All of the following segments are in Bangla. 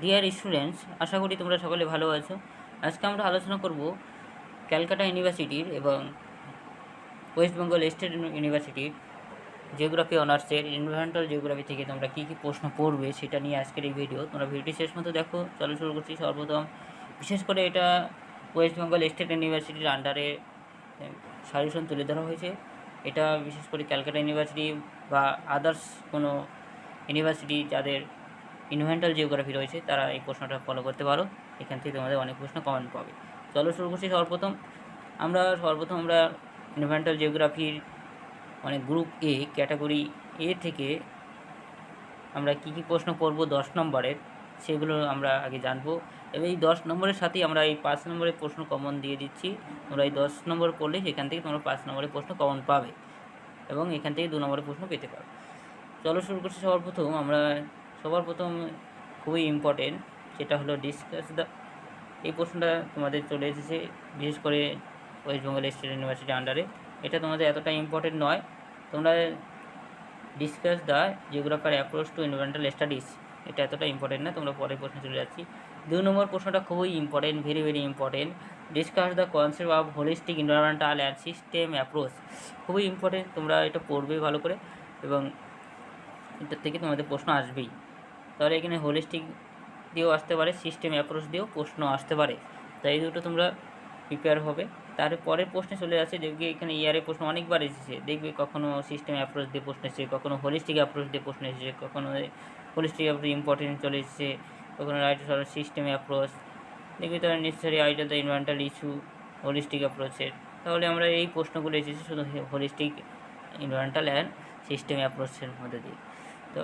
ডিয়ার স্টুডেন্টস আশা করি তোমরা সকলে ভালো আছো। আজকে আমরা আলোচনা করব ক্যালকাটা ইউনিভার্সিটির এবং ওয়েস্ট বেঙ্গল স্টেট ইউনিভার্সিটির জিওগ্রাফি অনার্সের এনভায়রনমেন্টাল জিওগ্রাফি থেকে তোমরা কী কী প্রশ্ন পড়বে সেটা নিয়ে আজকের এই ভিডিও তোমরা ভিডিওটি শেষ মতো দেখো, চলো শুরু করছি সর্বপ্রথম। বিশেষ করে এটা ওয়েস্ট বেঙ্গল স্টেট ইউনিভার্সিটির আন্ডারে সাজেশন তুলে ধরা হয়েছে। এটা বিশেষ করে ক্যালকাটা ইউনিভার্সিটি বা আদার্স কোনো ইউনিভার্সিটি যাদের ইনভেন্টাল জিওগ্রাফি রয়েছে, তারা এই প্রশ্নটা ফলো করতে পারো। এখান থেকে তোমাদের অনেক প্রশ্ন কমেন্ট পাবে। চলো শুরু করছি সর্বপ্রথম। আমরা সর্বপ্রথম আমরা ইনভেন্টাল জিওগ্রাফির মানে গ্রুপ এ ক্যাটাগরি এ থেকে আমরা কী কী প্রশ্ন পড়ব দশ নম্বরের, সেগুলো আমরা আগে জানব। এবং এই দশ নম্বরের সাথেই আমরা এই পাঁচ নম্বরের প্রশ্ন কমন দিয়ে দিচ্ছি। তোমরা এই দশ নম্বর পড়লে সেখান থেকে তোমরা পাঁচ নম্বরের প্রশ্ন কমন পাবে। এবং এখান থেকে দু নম্বরের প্রশ্ন পেতে পারো। চলো শুরু করছি সবার প্রথম আমরা সবার প্রথম খুবই ইম্পর্টেন্ট যেটা হলো ডিসকাস দ্য এই প্রশ্নটা তোমাদের চলে এসেছে, বিশেষ করে ওয়েস্ট বেঙ্গল স্টেট ইউনিভার্সিটি আন্ডারে এটা তোমাদের এতটা ইম্পর্টেন্ট নয়। তোমরা discuss the geographer approach to environmental studies এটা এতটা ইম্পর্টেন্ট না, তোমরা পরের প্রশ্নে চলে যাচ্ছি। দুই নম্বর প্রশ্নটা খুবই important very very important discuss the concept of holistic environmental and system approach খুবই ইম্পর্টেন্ট তোমরা এটা পড়বে ভালো করে। এবং এটার থেকে তোমাদের প্রশ্ন আসবেই। তাহলে এখানে হোলিস্টিক দিয়েও আসতে পারে সিস্টেম অ্যাপ্রোচ দিয়েও প্রশ্ন আসতে পারে। তাই এই দুটো তোমরা প্রিপেয়ার হবে। তার পরের প্রশ্নে চলে আসে দেখবে এখানে ইয়ারে প্রশ্ন অনেকবার এসেছে। দেখবে কখনো সিস্টেম অ্যাপ্রোচ দিয়ে প্রশ্ন এসেছে, কখনো হোলিস্টিক অ্যাপ্রোচ দিয়ে প্রশ্ন এসেছে, কখনো হোলিস্টিক অ্যাপ্রোচ ইম্পর্টেন্ট চলে এসেছে, কখনো রাইট সিস্টেম অ্যাপ্রোচ দেখবি তারা necessary idea the ইনভার্টাল issue holistic অ্যাপ্রোচের তাহলে আমরা এই প্রশ্নগুলো এসেছি শুধু হোলিস্টিক ইনভার্টাল অ্যান্ড সিস্টেম অ্যাপ্রোচের মধ্যে দিয়ে। তো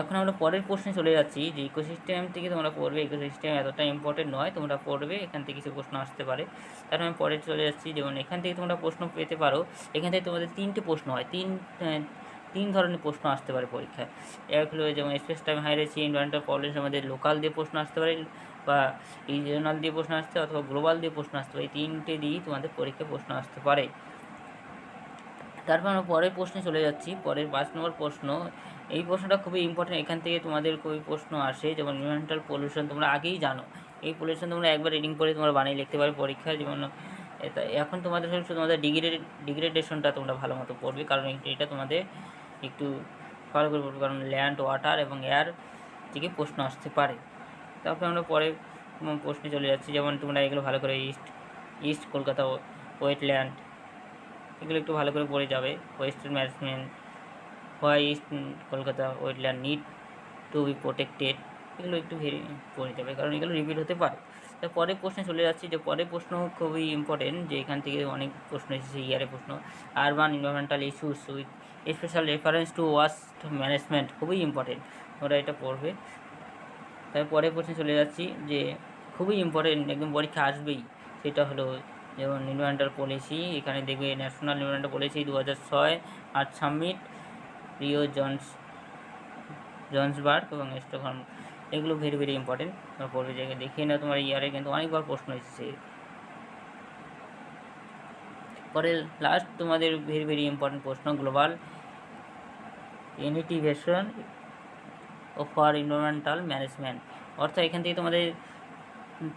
এখন আমরা পরের প্রশ্নে চলে যাচ্ছি যে ইকোসিস্টেম থেকে তোমরা পড়বে। ইকোসিস্টেম এতটা ইম্পর্টেন্ট নয়, তোমরা পড়বে, এখান থেকে কিছু প্রশ্ন আসতে পারে। তারপর আমি পরে চলে যাচ্ছি, যেমন এখান থেকে তোমরা প্রশ্ন পেতে পারো, এখান থেকে তোমাদের তিনটে প্রশ্ন হয়, তিন তিন ধরনের প্রশ্ন আসতে পারে পরীক্ষায়। এক হলো যেমন space time hierarchy environmental problems আমাদের লোকাল দিয়ে প্রশ্ন আসতে পারে, বা রিজিওনাল দিয়ে প্রশ্ন আসতে অথবা গ্লোবাল দিয়ে প্রশ্ন আসতে পারে। এই তিনটে দিয়েই তোমাদের পরীক্ষায় প্রশ্ন আসতে পারে। তারপর আমরা পরের প্রশ্নে চলে যাচ্ছি। পরের পাঁচ নম্বর প্রশ্ন, এই প্রশ্নটা খুবই ইম্পর্টেন্ট এখান থেকে তোমাদের খুবই প্রশ্ন আসে, যেমন এনভায়রনমেন্টাল পলিউশন তোমরা আগেই জানো। এই পলিউশন তোমরা একবার রিডিং করে তোমরা বানিয়ে লিখতে পারো পরীক্ষায়, যেমন এখন তোমাদের শুধু তোমাদের ডিগ্রেড ডিগ্রেডেশনটা তোমরা ভালো মতো পড়বে, কারণ এটা তোমাদের একটু ভালো করে পড়বে, কারণ ল্যান্ড ওয়াটার এবং এয়ার থেকে প্রশ্ন আসতে পারে। তারপরে আমরা পরে প্রশ্নে চলে যাচ্ছি, যেমন তোমরা এগুলো ভালো করে ইস্ট ইস্ট কলকাতা ওয়েটল্যান্ড এগুলো একটু ভালো করে পড়ে যাবে। Western management why Kolkata wetland need to be protected এগুলো একটু ভেরি পড়ে যাবে, কারণ এগুলো রিপিট হতে পারে। তা পরের প্রশ্নে চলে যাচ্ছি, যে পরের প্রশ্ন খুবই ইম্পর্টেন্ট যে এখান থেকে অনেক প্রশ্ন এসেছে, ইয়ারে প্রশ্ন। Urban environmental issues with special reference to waste management খুবই ইম্পর্টেন্ট ওরা এটা পড়বে। তারপরে প্রশ্নে চলে যাচ্ছি, যে খুবই ইম্পর্টেন্ট একদম পরীক্ষা আসবেই, সেটা হলো যেমন এনভায়রনমেন্টাল পলিসি এখানে দেখবে ন্যাশনাল এনভায়রনমেন্টাল পলিসি দু হাজার ছয় আট সাবমিট রিও জনস, জনসবার্গ এবং স্টকহোম। এগুলো ভেরি ভেরি ইম্পর্টেন্ট তোমরা পড়বে জায়গায় দেখিয়ে না তোমার ইয়ারে কিন্তু অনেকবার প্রশ্ন এসেছে। পরে লাস্ট তোমাদের ভেরি ভেরি ইম্পর্টেন্ট প্রশ্ন global initiatives for environmental management অর্থাৎ এখান থেকে তোমাদের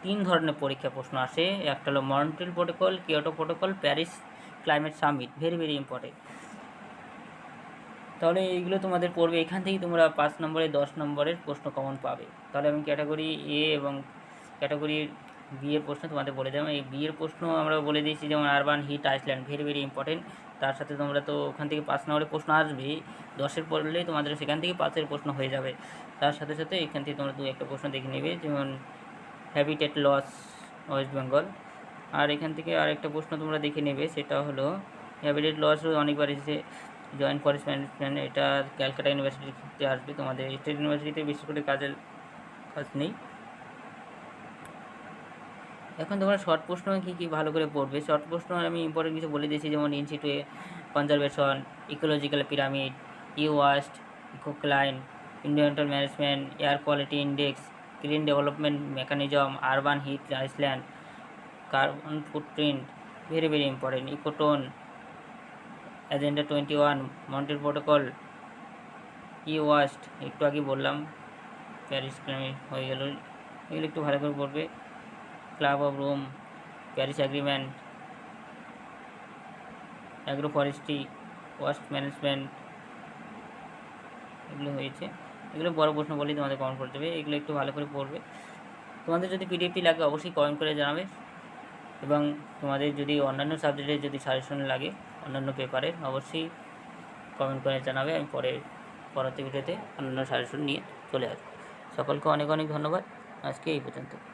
তিন ধরনের পরীক্ষা প্রশ্ন আসে। একটা হলো Montreal protocol, Kyoto protocol, Paris climate summit, very very important. তাহলে এইগুলো তোমাদের পড়বে, এখান থেকেই তোমরা পাঁচ নম্বরে, দশ নম্বরের প্রশ্ন কমন পাবে। তাহলে আমি ক্যাটাগরি এ এবং ক্যাটাগরি বি এর প্রশ্ন তোমাদের বলে দেবো এই বি এর প্রশ্ন আমরা বলে দিয়েছি, যেমন urban, heat, island, very very important. তার সাথে তোমরা তো ওখান থেকে পাঁচ নম্বরের প্রশ্ন আসবে। দশের পড়লেই তোমাদের সেখান থেকে পাঁচের প্রশ্ন হয়ে যাবে। তার সাথে সাথে এখান থেকে তোমরা দু একটা প্রশ্ন দেখে নেবে, যেমন হ্যাবিটেট লস ওয়েস্ট বেঙ্গল আর এখান থেকে আরেকটা প্রশ্ন তোমরা দেখে নেবে, সেটা হলো হ্যাবিটেট লস অনেকবার এসেছে জয়েন্ট ফরেস্ট ম্যানেজমেন্ট এটা ক্যালকাটা ইউনিভার্সিটিতে আসবে। তোমাদের স্টেট ইউনিভার্সিটিতে বিশেষ করে কাজের কাজ নেই। এখন তোমরা শর্ট প্রশ্ন কী কী ভালো করে পড়বে? শর্ট প্রশ্ন আমি ইম্পর্টেন্ট কিছু বলে দিয়েছি, যেমন in situ conservation ecological pyramid e waste ecocline environmental management air quality index green development mechanism urban heat island carbon footprint very very important ecotone agenda twenty one Montreal protocol e waste একটু আগে বললাম প্যারিস ক্লাইমেট হয়ে গেল। এগুলো একটু ভালো করে পড়বে club of Rome Paris agreement agroforestry waste management এগুলো হয়েছে। এগুলো বড় প্রশ্ন বলেই তোমাদের কমেন্ট করতে হবে এগুলো একটু ভালো করে পড়বে। তোমাদের যদি পিডিএফটি লাগে অবশ্যই কমেন্ট করে জানাবে এবং তোমাদের যদি অন্যান্য সাবজেক্টের যদি সাজেশন লাগে, অন্যান্য পেপারে অবশ্যই কমেন্ট করে জানাবে, আমি পরে, পরবর্তী ভিডিওতে অন্যান্য সাজেশন নিয়ে চলে আসব। সকলকে অনেক অনেক ধন্যবাদ। আজকে এই পর্যন্ত।